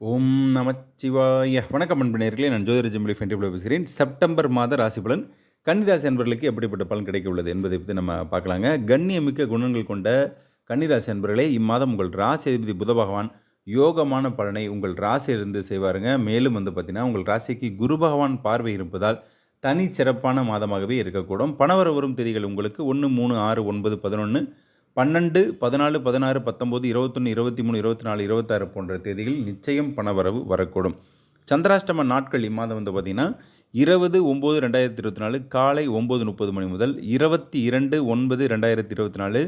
ஓம் நமச்சிவாய. வணக்கம் அன்பனர்களே நான் ஜோதிர ஜெமிலி ஃபென்டிபிள் பேசுகிறேன். செப்டம்பர் மாத ராசி பலன். கன்னிராசி அன்பர்களுக்கு எப்படிப்பட்ட பலன் கிடைக்க உள்ளது என்பதை பற்றி நம்ம பார்க்கலாங்க. கண்ணியமிக்க குணங்கள் கொண்ட கன்னிராசி அன்பர்களே இம்மாதம் உங்கள் ராசி அதிபதி புத பகவான் யோகமான பலனை உங்கள் ராசியிலிருந்து செய்வாருங்க. மேலும் வந்து பார்த்தீங்கன்னா உங்கள் ராசிக்கு குரு பகவான் பார்வை இருப்பதால் தனி சிறப்பான மாதமாகவே இருக்கக்கூடும். பணவர வரும் தேதிகள் உங்களுக்கு ஒன்று மூணு ஆறு ஒன்பது பதினொன்று பன்னெண்டு பதினாலு பதினாறு பத்தொம்போது இருபத்தொன்று இருபத்தி மூணு இருபத்தி நாலு இருபத்தாறு போன்ற தேதிகளில் நிச்சயம் பணவரவு வரக்கூடும். சந்திராஷ்டம நாட்கள் இம்மாதம் வந்து பார்த்திங்கன்னா இருபது ஒம்பது ரெண்டாயிரத்தி இருபத்தி நாலு காலை ஒம்பது முப்பது மணி முதல் இருபத்தி இரண்டு ஒன்பது ரெண்டாயிரத்தி இருபத்தி நாலு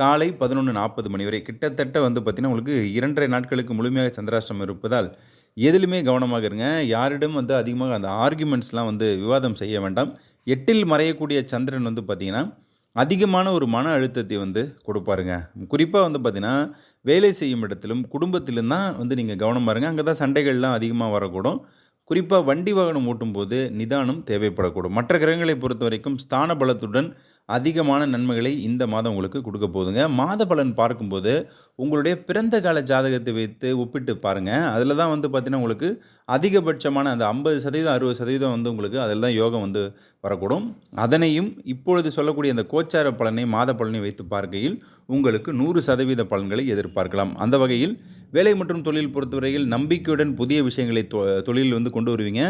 காலை பதினொன்று நாற்பது மணி வரை. கிட்டத்தட்ட வந்து பார்த்திங்கன்னா உங்களுக்கு இரண்டரை நாட்களுக்கு முழுமையாக சந்திராஷ்டமம் இருப்பதால் எதிலுமே கவனமாக இருங்க. யாரிடம் வந்து அதிகமாக அந்த ஆர்குமெண்ட்ஸ்லாம் வந்து விவாதம் செய்ய வேண்டாம். எட்டில் மறையக்கூடிய சந்திரன் வந்து பார்த்திங்கன்னா அதிகமான ஒரு மன அழுத்தத்தை வந்து கொடுப்பாருங்க. குறிப்பாக வந்து பார்த்திங்கன்னா வேலை செய்யும் இடத்திலும் குடும்பத்திலும் தான் வந்து நீங்கள் கவனம் பாருங்கள் அங்கே தான் சண்டைகள்லாம் அதிகமாக வரக்கூடும். குறிப்பாக வண்டி வாகனம் ஓட்டும்போது நிதானம் தேவைப்படக்கூடும். மற்ற கிரகங்களை பொறுத்த வரைக்கும் ஸ்தான பலத்துடன் அதிகமான நன்மைகளை இந்த மாதம் உங்களுக்கு கொடுக்க போகுதுங்க. மாத பலன் பார்க்கும்போது உங்களுடைய பிறந்த கால ஜாதகத்தை வைத்து ஒப்பிட்டு பாருங்கள் அதில் தான் வந்து பார்த்திங்கன்னா உங்களுக்கு அதிகபட்சமான அந்த ஐம்பது சதவீதம் அறுபது சதவீதம் வந்து உங்களுக்கு அதில் தான் யோகம் வந்து வரக்கூடும். அதனையும் இப்பொழுது சொல்லக்கூடிய அந்த கோச்சார பலனை மாத பலனை வைத்து பார்க்கையில் உங்களுக்கு நூறு சதவீத பலன்களை எதிர்பார்க்கலாம். அந்த வகையில் வேலை மற்றும் தொழில் பொறுத்தவரையில் நம்பிக்கையுடன் புதிய விஷயங்களை தொ தொழில் வந்து கொண்டு வருவீங்க.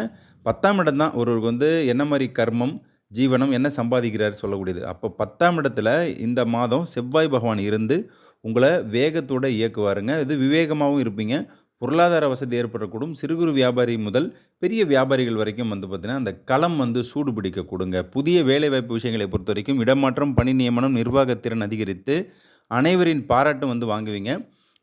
பத்தாம் இடம் தான் ஒருவருக்கு வந்து என்ன மாதிரி கர்மம் ஜீவனம் என்ன சம்பாதிக்கிறார் சொல்லக்கூடியது. அப்போ பத்தாம் இடத்துல இந்த மாதம் செவ்வாய் பகவான் இருந்து உங்களை வேகத்தோடு இயக்குவாருங்க. இது விவேகமாகவும் இருப்பீங்க. பொருளாதார வசதி ஏற்படக்கூடும். சிறு குறு வியாபாரி முதல் பெரிய வியாபாரிகள் வரைக்கும் வந்து பார்த்திங்கன்னா அந்த களம் வந்து சூடு பிடிக்க கொடுங்க. புதிய வேலைவாய்ப்பு விஷயங்களை பொறுத்த வரைக்கும் இடமாற்றம் பணி நியமனம் நிர்வாகத்திறன் அதிகரித்து அனைவரின் பாராட்டும் வந்து வாங்குவீங்க.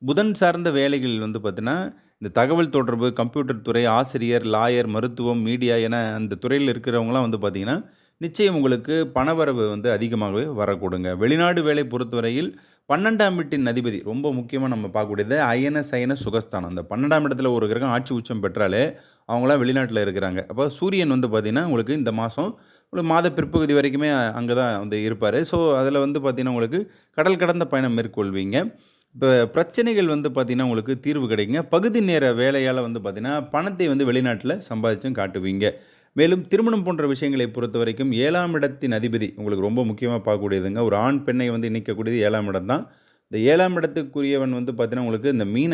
புதன் சார்ந்த வேலைகள் வந்து பார்த்தீங்கன்னா இந்த தகவல் தொடர்பு கம்ப்யூட்டர் துறை ஆசிரியர் லாயர் மருத்துவம் மீடியா என அந்த துறையில் இருக்கிறவங்களாம் வந்து பார்த்திங்கன்னா நிச்சயம் உங்களுக்கு பணவரவு வந்து அதிகமாகவே வரக்கூடுங்க. வெளிநாடு வேலை பொறுத்தவரையில் பன்னெண்டாம் வீட்டின் அதிபதி ரொம்ப முக்கியமாக நம்ம பார்க்கக்கூடியது அயன சயன சுகஸ்தானம். அந்த பன்னெண்டாம் இடத்துல ஒரு கிரகம் ஆட்சி உச்சம் பெற்றாலே அவங்களாம் வெளிநாட்டில் இருக்கிறாங்க. அப்போ சூரியன் வந்து பார்த்திங்கன்னா உங்களுக்கு இந்த மாதம் உங்களுக்கு மாத பிற்பகுதி வரைக்குமே அங்கே தான் வந்து இருப்பார். ஸோ அதில் வந்து பார்த்திங்கன்னா உங்களுக்கு கடல் கடந்த பயணம் மேற்கொள்வீங்க. இப்போ பிரச்சனைகள் வந்து பார்த்திங்கன்னா உங்களுக்கு தீர்வு கிடைக்குங்க. பகுதி நேர வேலையால் வந்து பார்த்திங்கன்னா பணத்தை வந்து வெளிநாட்டில் சம்பாதிச்சும் காட்டுவீங்க. மேலும் திருமணம் போன்ற விஷயங்களை பொறுத்த வரைக்கும் ஏழாம் இடத்தின் அதிபதி உங்களுக்கு ரொம்ப முக்கியமாக பார்க்கக்கூடியதுங்க ஒரு ஆண் பெண்ணை வந்து இணைக்கக்கூடியது ஏழாம் இடம் தான். இந்த ஏழாம் இடத்துக்குரியவன் வந்து பார்த்தீங்கன்னா உங்களுக்கு இந்த மீன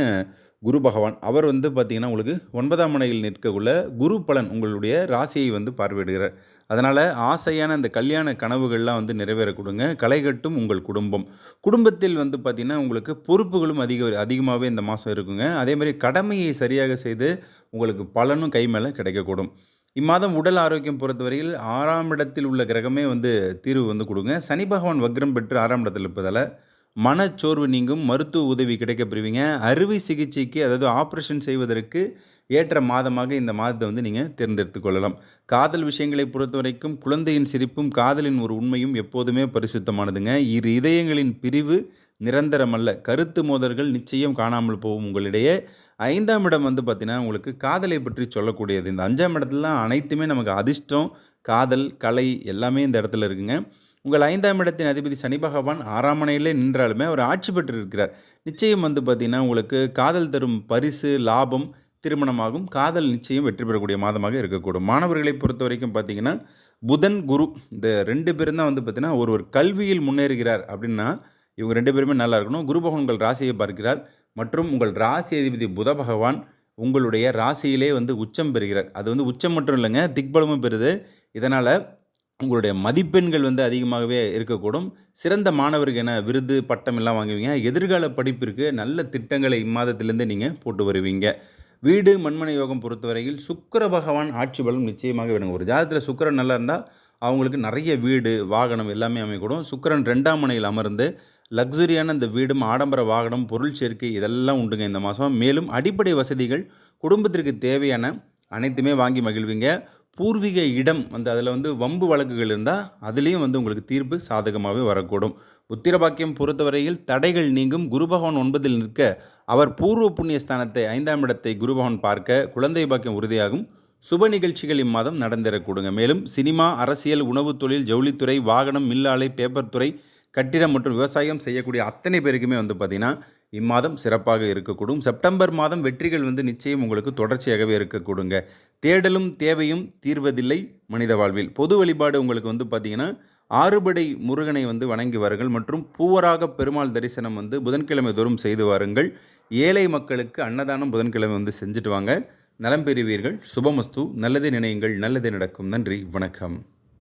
குரு பகவான் அவர் வந்து பார்த்திங்கன்னா உங்களுக்கு ஒன்பதாம் மனையில் நிற்கக்குள்ள குரு பலன் உங்களுடைய ராசியை வந்து பார்வையிடுகிறார். அதனால் ஆசையான அந்த கல்யாண கனவுகள்லாம் வந்து நிறைவேறக்கொடுங்க. களை களைகட்டும் உங்கள் குடும்பம். குடும்பத்தில் வந்து பார்த்திங்கன்னா உங்களுக்கு பொறுப்புகளும் அதிக அதிகமாகவே இந்த மாதம் இருக்குங்க. அதே மாதிரி கடமையை சரியாக செய்து உங்களுக்கு பலனும் கை மேலே கிடைக்கக்கூடும். இம்மாதம் உடல் ஆரோக்கியம் பொறுத்தவரையில் ஆறாம் இடத்தில் உள்ள கிரகமே வந்து தீர்வு வந்து கொடுங்க. சனி பகவான் வக்ரம் பெற்று ஆறாம் இடத்தில் இருப்பதால் மனச்சோர்வு நீங்கும் மருத்துவ உதவி கிடைக்க பெறுவீங்க. அறுவை சிகிச்சைக்கு அதாவது ஆப்ரேஷன் செய்வதற்கு ஏற்ற மாதமாக இந்த மாதத்தை வந்து நீங்கள் தேர்ந்தெடுத்து கொள்ளலாம். காதல் விஷயங்களை பொறுத்த வரைக்கும் குழந்தையின் சிரிப்பும் காதலின் ஒரு உண்மையும் எப்போதுமே பரிசுத்தமானதுங்க. இரு இதயங்களின் பிரிவு நிரந்தரமல்ல. கருத்து மோதல்கள் நிச்சயம் காணாமல் போகும் உங்களிடையே. ஐந்தாம் இடம் வந்து பார்த்திங்கன்னா உங்களுக்கு காதலை பற்றி சொல்லக்கூடியது. இந்த அஞ்சாம் இடத்துல அனைத்துமே நமக்கு அதிர்ஷ்டம் காதல் கலை எல்லாமே இந்த இடத்துல இருக்குங்க. உங்கள் ஐந்தாம் இடத்தின் அதிபதி சனி பகவான் ஆறாம் மனையிலே நின்றாலுமே அவர் ஆட்சி பெற்று இருக்கிறார் நிச்சயம் வந்து பார்த்திங்கன்னா உங்களுக்கு காதல் தரும் பரிசு லாபம் திருமணமாகும். காதல் நிச்சயம் வெற்றி பெறக்கூடிய மாதமாக இருக்கக்கூடும். மாணவர்களை பொறுத்த வரைக்கும் பார்த்திங்கன்னா புதன் குரு இந்த ரெண்டு பேரும் தான் வந்து பார்த்திங்கன்னா ஒரு ஒரு கல்வியில் முன்னேறுகிறார் அப்படின்னா இவங்க ரெண்டு பேருமே நல்லா இருக்கணும். குரு ராசியை பார்க்கிறார். மற்றும் உங்கள் ராசி அதிபதி புத பகவான் உங்களுடைய ராசியிலே வந்து உச்சம் பெறுகிறார். அது வந்து உச்சம் மட்டும் இல்லைங்க திக்பலமும் பெறுது. இதனால் உங்களுடைய மதிப்பெண்கள் வந்து அதிகமாகவே இருக்கக்கூடும். சிறந்த மாணவருக்கு என விருது பட்டம் எல்லாம் வாங்குவீங்க. எதிர்கால படிப்பிற்கு நல்ல திட்டங்களை இம்மாதத்திலேருந்து நீங்கள் போட்டு வருவீங்க. வீடு மண்மனை யோகம் பொறுத்தவரையில் சுக்கர பகவான் ஆட்சி பலம் நிச்சயமாக வேணுங்க. ஒரு ஜாதகத்தில் சுக்கரன் நல்லா இருந்தால் அவங்களுக்கு நிறைய வீடு வாகனம் எல்லாமே அமைக்கூடும் சுக்கரன் ரெண்டாம் மனையில் அமர்ந்து லக்ஸுரியான இந்த வீடும் ஆடம்பர வாகனம் பொருள் சேர்க்கை இதெல்லாம் உண்டுங்க இந்த மாதம் மேலும் அடிப்படை வசதிகள் குடும்பத்திற்கு தேவையான அனைத்துமே வாங்கி மகிழ்வீங்க. பூர்வீக இடம் வந்து அதில் வந்து வம்பு வழக்குகள் இருந்தால் அதுலேயும் வந்து உங்களுக்கு தீர்ப்பு சாதகமாகவே வரக்கூடும். உத்திரபாக்கியம் பொறுத்தவரையில் தடைகள் நீங்கும். குருபகவான் ஒன்பதில் நிற்க அவர் பூர்வ புண்ணிய ஸ்தானத்தை ஐந்தாம் இடத்தை குருபகவான் பார்க்க குழந்தை பாக்கியம் உறுதியாகும். சுப நிகழ்ச்சிகள் இம்மாதம் நடந்திடக்கூடுங்க மேலும் சினிமா அரசியல் உணவுத் தொழில் ஜவுளித்துறை வாகனம் மில்லாலை பேப்பர் துறை கட்டிடம் மற்றும் விவசாயம் செய்யக்கூடிய அத்தனை பேருக்குமே வந்து பார்த்திங்கன்னா இம்மாதம் சிறப்பாக இருக்கக்கூடும். செப்டம்பர் மாதம் வெற்றிகள் வந்து நிச்சயம் உங்களுக்கு தொடர்ச்சியாகவே இருக்கக்கூடுங்க. தேடலும் தேவையும் தீர்வதில்லை மனித வாழ்வில். பொது வழிபாடு உங்களுக்கு வந்து பார்த்தீங்கன்னா ஆறுபடை முருகனை வந்து வணங்கி வாருங்கள் மற்றும் பூவராக பெருமாள் தரிசனம் வந்து புதன்கிழமை தோறும் செய்து வாருங்கள். ஏழை மக்களுக்கு அன்னதானம் புதன்கிழமை வந்து செஞ்சுட்டு வாங்க. நலம் பெறுவீர்கள். சுபமஸ்து. நல்லதே நினையுங்கள். நல்லதே நடக்கும். நன்றி. வணக்கம்.